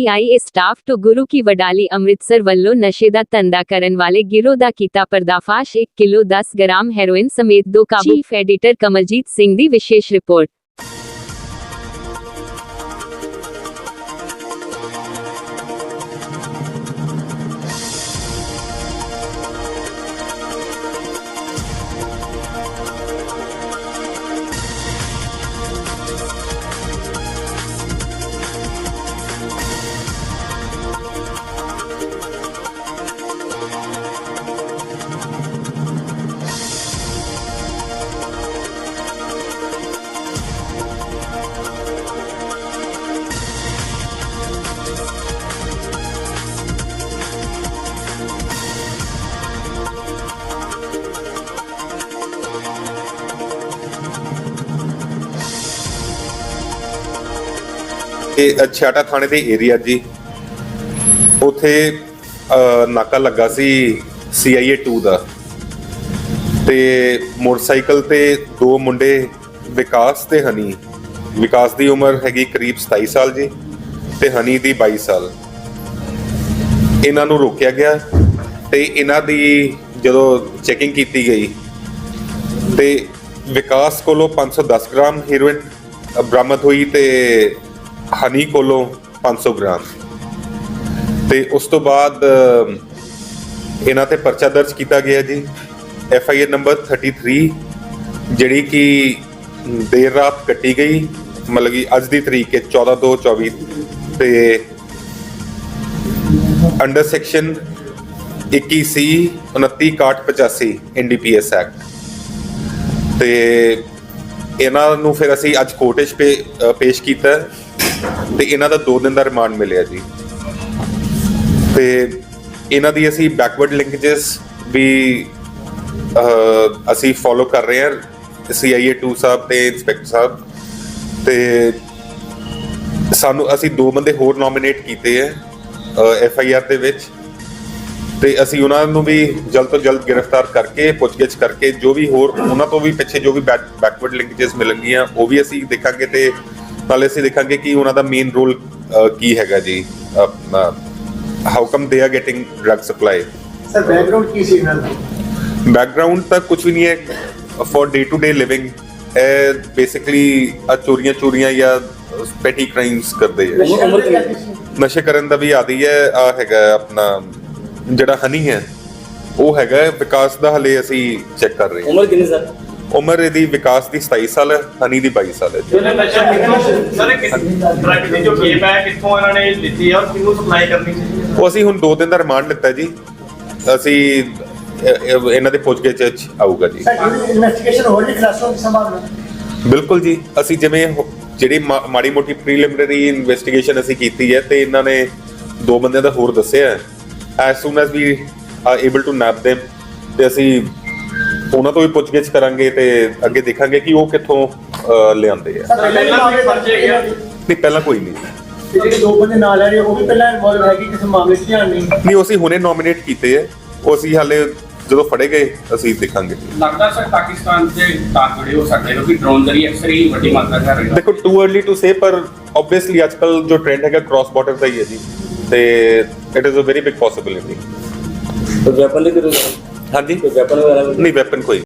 CIA staff ਤੋਂ ਗੁਰੂ ਕੀ ਵਡਾਲੀ ਅੰਮ੍ਰਿਤਸਰ ਵੱਲੋਂ ਨਸ਼ੇ ਦਾ ਧੰਦਾ ਕਰਨ ਵਾਲੇ ਗਿਰੋਹ ਦਾ ਕੀਤਾ ਪਰਦਾਫਾਸ਼ 1 ਕਿਲੋ 10 ਗ੍ਰਾਮ ਹੈਰੋਇਨ ਸਮੇਤ ਦੋ ਕਾਬੂ ਚੀਫ ਐਡੀਟਰ ਕਮਲਜੀਤ ਸਿੰਘ ਦੀ ਵਿਸ਼ੇਸ਼ ਇਹ ਛਾਟਾ ਥਾਣੇ ਦੇ ਏਰੀਆ ਜੀ। ਉਥੇ ਨਾਕਾ ਲੱਗਾ ਸੀ CIA 2 ਦਾ। ਤੇ ਮੋਟਰਸਾਈਕਲ ਤੇ ਦੋ ਮੁੰਡੇ ਵਿਕਾਸ ਤੇ ਹਨੀ। ਵਿਕਾਸ ਦੀ ਉਮਰ ਹੈਗੀ ਕਰੀਬ 27 ਸਾਲ ਜੀ ਤੇ ਹਨੀ ਦੀ 22 ਸਾਲ। ਇਹਨਾਂ ਨੂੰ ਰੋਕਿਆ ਗਿਆ ਤੇ ਇਹਨਾਂ ਦੀ ਜਦੋਂ ਚੈਕਿੰਗ ਕੀਤੀ ਗਈ ਤੇ ਵਿਕਾਸ ਕੋਲੋਂ 510 ਗ੍ਰਾਮ ਹੀਰੋਇਨ ਬਰਾਮਦ ਹੋਈ ਤੇ ਹਨੀ ਕੋਲੋਂ 500 ਗ੍ਰਾਮ। ਤੇ ਉਸ ਤੋਂ ਬਾਅਦ ਇਹਨਾਂ ਤੇ ਪਰਚਾ ਦਰਜ ਕੀਤਾ ਗਿਆ ਜੀ। ਐਫ ਆਈ ਆਰ ਨੰਬਰ 33 ਜਿਹੜੀ ਕਿ ਦੇਰ ਰਾਤ ਕੱਟੀ ਗਈ, ਮਤਲਬ ਕਿ ਅੱਜ ਦੀ ਤਰੀਕ ਹੈ 14 2 24 ਤੇ under section 21 C 29 85 NDPS act ਤੇ ਇਹਨਾਂ ਨੂੰ ਫਿਰ ਅਸੀਂ ਅੱਜ ਕੋਰਟ ਵਿੱਚ ਪੇ- ਪੇਸ਼ ਕੀਤਾ। ਤੇ ਇਹਨਾਂ ਦਾ ਦੋ ਦਿਨ ਦਾ ਰਿਮਾਂਡ ਮਿਲਿਆ ਜੀ। ਤੇ ਇਹਨਾਂ ਦੀ ਅਸੀਂ ਬੈਕਵਰਡ ਲਿੰਕੇजेस ਵੀ ਅਸੀਂ ਫੋਲੋ ਕਰ ਰਹੇ ਹਾਂ ਸੀਆਈਏ 2 ਸਾਹਿਬ ਤੇ ਇੰਸਪੈਕਟਰ ਸਾਹਿਬ। ਤੇ ਸਾਨੂੰ, ਅਸੀਂ ਦੋ ਬੰਦੇ ਹੋਰ ਨੋਮੀਨੇਟ ਕੀਤੇ ਐ ਐਫ ਆਈ ਆਰ ਦੇ ਵਿੱਚ। ਤੇ ਅਸੀਂ ਉਹਨਾਂ ਨੂੰ ਵੀ ਜਲਦ ਤੋਂ ਜਲਦ ਗ੍ਰਿਫਤਾਰ ਕਰਕੇ, ਪੁੱਛਗਿੱਛ ਕਰਕੇ ਜੋ ਵੀ ਹੋਰ, ਉਹਨਾਂ ਤੋਂ ਵੀ ਪਿੱਛੇ ਜੋ ਵੀ ਬੈਕਵਰਡ ਲਿੰਕੇजेस ਮਿਲਣਗੀਆਂ, ਉਹ ਵੀ ਅਸੀਂ ਦੇਖਾਂਗੇ ਤੇ ਨਾਲੇ ਅਸੀਂ ਦੇਖਾਂਗੇ ਕਿ ਉਹਨਾਂ ਦਾ ਮੇਨ ਰੋਲ ਕੀ ਹੈਗਾ ਜੀ? How come they are getting drug supply sir background ਕੀ ਸੀ ਇਹਨਾਂ ਦਾ? ਬੈਕਗ੍ਰਾਉਂਡ ਤਾਂ ਕੁਝ ਵੀ ਨਹੀਂ ਹੈ for day to day living ਇਹ ਬੇਸਿਕਲੀ ਆ ਚੋਰੀਆਂ ਚੋਰੀਆਂ ਜਾਂ ਪੈਟੀ ਕ੍ਰਾਈਮਸ ਕਰਦੇ ਹੈ ਨਸ਼ੇ ਕਰਨ ਦਾ ਵੀ ਆਦੀ ਹੈ ਆ ਹੈਗਾ ਆਪਣਾ ਜਿਹੜਾ ਹਨੀ ਹੈ ਉਹ ਹੈਗਾ ਵਿਕਾਸ ਦਾ ਹਲੇ ਅਸੀਂ ਚੈੱਕ ਕਰ ਰਹੇ ਹਾਂ। ਉਮਰ ਕਿੰਨੀ ਸਰ ਉਮਰ ਇਹਦੀ ਵਿਕਾਸ ਦੀ 27 ਸਾਲ ਹੈ ਹਨੀ ਦੀ 22 ਸਾਲ ਹੈ ਜੀ। ਇਹਨੇ ਨਸ਼ਾ ਕਿੱਥੋਂ ਸਰ ਕਿਸ ਡਰਗ ਦੀ ਜੋ ਖੇਪ ਹੈ ਕਿੱਥੋਂ ਇਹਨਾਂ ਨੇ ਲਿੱਤੀ ਹੈ ਔਰ ਕਿਹਨੂੰ ਸਪਲਾਈ ਕਰਨੀ ਸੀ? ਉਹ ਅਸੀਂ ਹੁਣ 2 ਦਿਨ ਦਾ ਰਿਮਾਂਡ ਲਿੱਤਾ ਜੀ। ਅਸੀਂ ਇਹ- ਇਹ- ਇਹਨਾਂ ਦੇ ਪੁੱਛਗਿੱਛ ਵਿੱਚ ਆਊਗਾ ਜੀ। ਸਰ ਇਨਵੈਸਟੀਗੇਸ਼ਨ ਹੋਰ ਵੀ ਖਲਾਸੋਂ ਦੀ ਸੰਭਾਵਨਾ? ਬਿਲਕੁਲ ਜੀ ਅਸੀਂ ਜਿਵੇਂ ਹੋ- ਜਿਹੜੀ ਮਾ- ਮਾੜੀ ਮੋਟੀ ਪ੍ਰੀਲਿਮਿਨਰੀ ਇਨਵੈਸਟੀਗੇਸ਼ਨ ਅਸੀਂ ਕੀਤੀ ਹੈ ਤੇ ਇਹਨਾਂ ਨੇ ਦੋ ਬੰਦਿਆਂ ਦਾ ਹੋਰ ਦੱਸਿਆ as soon as we are able to nab them ਤੇ ਅਸੀਂ ਉਹਨਾਂ ਤੋਂ ਵੀ ਪੁੱਛਗਿੱਛ ਕਰਾਂਗੇ ਤੇ ਅੱਗੇ ਦੇਖਾਂਗੇ ਕਿ ਉਹ ਕਿੱਥੋਂ ਅਹ, ਲਿਆਂਦੇ ਆ। ਸਰ ਪਹਿਲਾਂ ਵੀ ਮਾਮਲੇ ਪਰਚੇ ਦਰਜ ਗਿਆ। ਨਹੀਂ ਪਹਿਲਾਂ ਕੋਈ ਨਹੀਂ। ਤੇ ਜਿਹੜੇ ਦੋ ਬੰਦੇ ਨਾਲ ਆ ਰਹੇ ਉਹ ਵੀ ਪਹਿਲਾਂ ਇਨਵੋਲਵ ਹੈਗੇ ਕਿਸੇ ਮਾਮਲੇ 'ਚ ਧਿਆਨ ਨਹੀਂ? ਨਹੀਂ ਉਹ ਅਸੀਂ ਹੁਣੇ ਨੋਮੀਨੇਟ ਕੀਤੇ ਆ। ਉਹ ਅਸੀਂ ਹਾਲੇ ਜਦੋਂ ਫੜੇ ਗਏ ਅਸੀਂ ਦੇਖਾਂਗੇ। ਲੱਗਦਾ ਸਰ ਪਾਕਿਸਤਾਨ ਦੇ ਤਾਰ ਜੁੜੇ ਹੋ ਸਕਦੇ ਨੇ ਕਿ ਡਰੋਨ ਜ਼ਰੀਏ ਅਕਸਰ ਹੀ ਵੱਡੀ ਮਾਤਰਾ ਕਰ ਰਹੇ ਨੇ ਦੇਖੋ ਟੂ अर्ਲੀ ਟੂ ਸੇ ਪਰ ਆਬਵੀਅਸਲੀ ਅੱਜਕੱਲ ਜੋ ਟ੍ਰੈਂਡ ਹੈਗਾ ਕ੍ਰਾਸ ਬਾਰਡਰ ਦਾ ਹੀ ਹੈ ਜੀ। ਤੇ it is a very big possibility ਕੋਈ ਵੈਪਨ ਦੀ ਜ਼ਰੂਰਤ ਹਾਂਜੀ। ਕੋਈ ਵੈਪਨ ਵਗੈਰਾ ਨਹੀਂ ਵੈਪਨ ਕੋਈ